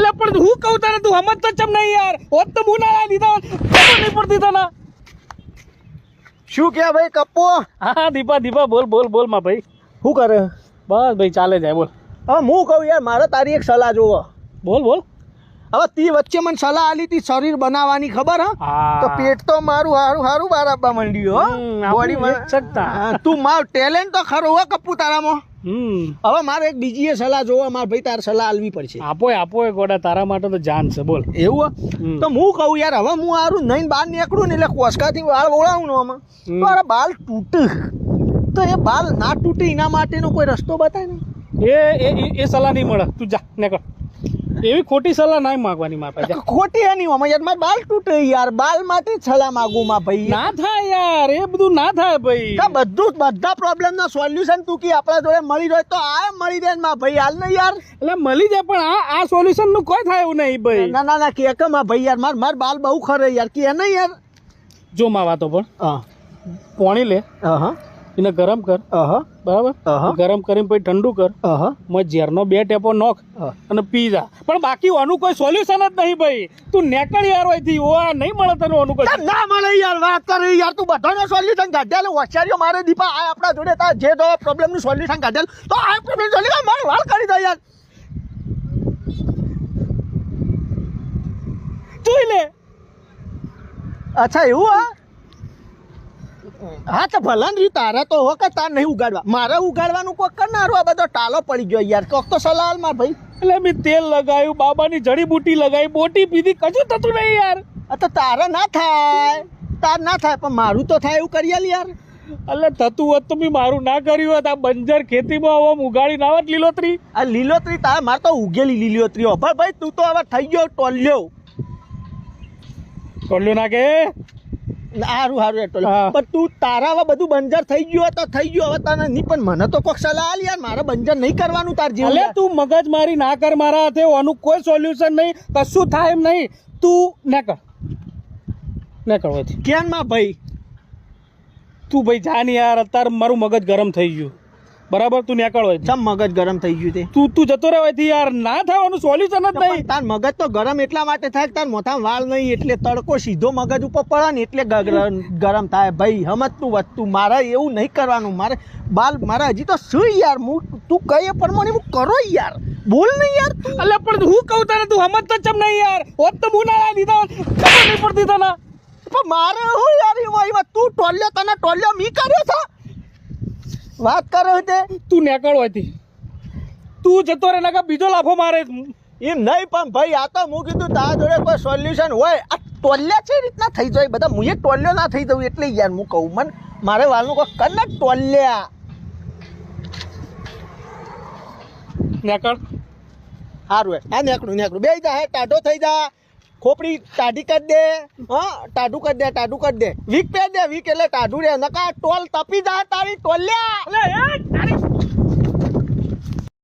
અલ્યા પણ હું કહું તને તું સમજ તો ચમ નહીં યાર. હોત તો હું ના દીધા ખબર નહીં પડતી તને. શું કે ભાઈ કપ્પો? હા દીપા દીપા બોલ બોલ બોલમાં ભાઈ. શું કરે? બસ ભાઈ ચાલે જાય બોલ. હવે હું કહું યાર મારે તારી એક સલાહ જોવો. બોલ બોલ. હવે તી વચ્ચે મને સલાહ આલી હતી શરીર બનાવવાની ખબર હા? તો પેટ તો મારું હારું હારું બાર આપવા માંડ્યું હો. તું માર ટેલેન્ટ તો ખરો હો કપ્પુ તારામાં. હવે મારે એક બીજી એ સલાહ જોવા મારે ભાઈ તારે સલાહ આલવી પડશે. આપો આપો એ ગોડા તારા માટે તો જાન છે બોલ. એવું? તો હું કહું યાર હવે હું આરું નહીં બહાર નીકળું ને એટલે કોસકાથી વાળ ઓળાવું ને આમાં મારા બાલ તૂટે. તો એ બાલ ના તૂટે એના માટેનો કોઈ રસ્તો બતાય ને? એ એ એ- એ સલાહ નહીં મળે. તું જા નીકળ. એવી ખોટી સલાહ ના માંગવાની મારા પાસે. ખોટી એની આમાં યાર મારા બાલ તૂટે યાર બાલ માટે જ સલાહ માગું માં ભાઈ ના થાય યાર એ બધું ના થાય ભાઈ. કા બધું બધા પ્રોબ્લેમ નો સોલ્યુશન તું કી આપણા જોડે મળી જાય તો આ મળી રહે મા ભાઈ હાલ ને યાર. એટલે મળી જાય પણ આ આ સોલ્યુશનનું કોઈ થાય એવું નહીં ભાઈ. ના ના ના કે કે માં ભાઈ યાર માર માર બાલ બહુ ખરે યાર કે નહીં યાર. જો માં વાતો પણ હા. પોણી લે. અહ એને ગરમ કર. અહ. બરાબર? અહ. ગરમ કરીને પછી ઠંડુ કર. અહ. મત ઝેરનો બે ટેપો નોખ અને પી જા. પણ બાકી આનું કોઈ સોલ્યુશન જ નહીં ભાઈ. તું નેકળ યાર હોયથી ઓ આ નહીં મળે તને આનું કોઈ. ના મળે યાર. વાત કરે યાર. તું બધાનો સોલ્યુશન કાઢ્યા હોશિયારીઓ મારે દીપા આ આપણા જોડે તા જે દો પ્રોબ્લેમનું સોલ્યુશન કાઢેલ. તો આ પ્રોબ્લેમ સોલ્યુશન મારે વાળ કરી દે યાર. જોઈ લે. અચ્છા એવું હા? હા તો ભલા રહ્યું. તારા તો હો કે તાર નહીં ઉગાડવા. મારે ઉગાડવાનું કોઈ કરનારું? આ બધો ટાલો પડી ગયો યાર. કોક તો સલાહમાં ભાઈ. એટલે મેં તેલ લગાવ્યું બાબાની જડીબુટી લગાવી બોટી પીધી. કશું થતું નહીં યાર. તો તારે ના થાય. તાર ના થાય પણ મારું તો થાય એવું કરી યાર. એટલે થતું હોત તો મેં મારું ના કર્યું હોત. આ બંજર ખેતીમાં હવે ઉગાડી ના હોત લીલોતરી. આ લીલોતરી તારે મારે તો ઉગેલી લીલોતરી હો. ભાઈ તું તો હવે થઈ ગયો ટોલ્યો. ટોલ્યો ના કે સારું એટલે. પણ તું તારા હવે બધું બંજર થઈ ગયું તો થઈ ગયું હવે તને નહીં પણ મને તો કોક સલાહ આલ યાર મારે બંજર નહીં કરવાનું તાર જેવું અલે તું મગજ મારી ના કર મારા હાથે આનું કોઈ સોલ્યુશન નહીં કશું થાય એમ નહીં. તું ના કર. ના કર કેમ માં ભાઈ? તું ભાઈ જા ને યાર અત્યારે મારું મગજ ગરમ થઈ ગયું. બરાબર તું નીકળ હોય. ચમ મગજ ગરમ થઈ ગયું તે? તું તું જતો રહે હોયથી યાર. ના થવાનું સોલ્યુશન જ નહીં. તાર મગજ તો ગરમ એટલા માટે થાય કે તાર મોથામાં વાળ નહીં એટલે તડકો સીધો મગજ ઉપર પડે ને એટલે ગરમ થાય. ભાઈ તું વધતું મારે એવું નહીં કરવાનું. મારે બાલ મારે હજી તો શું યાર? હું તું કહીએ પ્રમાણે હું કરો યાર. બોલ નહીં યાર અલે પણ હું કહું તને તું હમત તો ચમ નહીં યાર. હોત તો હું ના દીધા. ખબર નહીં પડતી તને. પણ મારે હું યાર એમાં તું ટોલ્યો તને ટોલ્યો મી કર્યો છે વાત કરે તે. તું નેકળો હતી તું. જતો રહે નાકા બીજો લાફો મારે. એ નહીં પણ ભાઈ આ તો હું કીધું તારા જોડે કોઈ સોલ્યુશન હોય. આ ટોલ્યા છે રીતના થઈ જાય. બધા હું એ ટોલ્યો ના થઈ જવું એટલે યાર હું કહું મને મારે વાલનું કોઈ કર ને ટોલ્યા. નેકળ. સારું હે હા નેકડું નેકડું બે જા હે ટાઢો થઈ જા. ખોપડી ટાઢી કરી દે, હા? ટાઢું કરી દે, ટાઢું કરી દે. વીક પહેર દે, વીક એટલે ટાઢું રે નકા ટોલ તપી જા તારી ટોલ્યા. અલે એ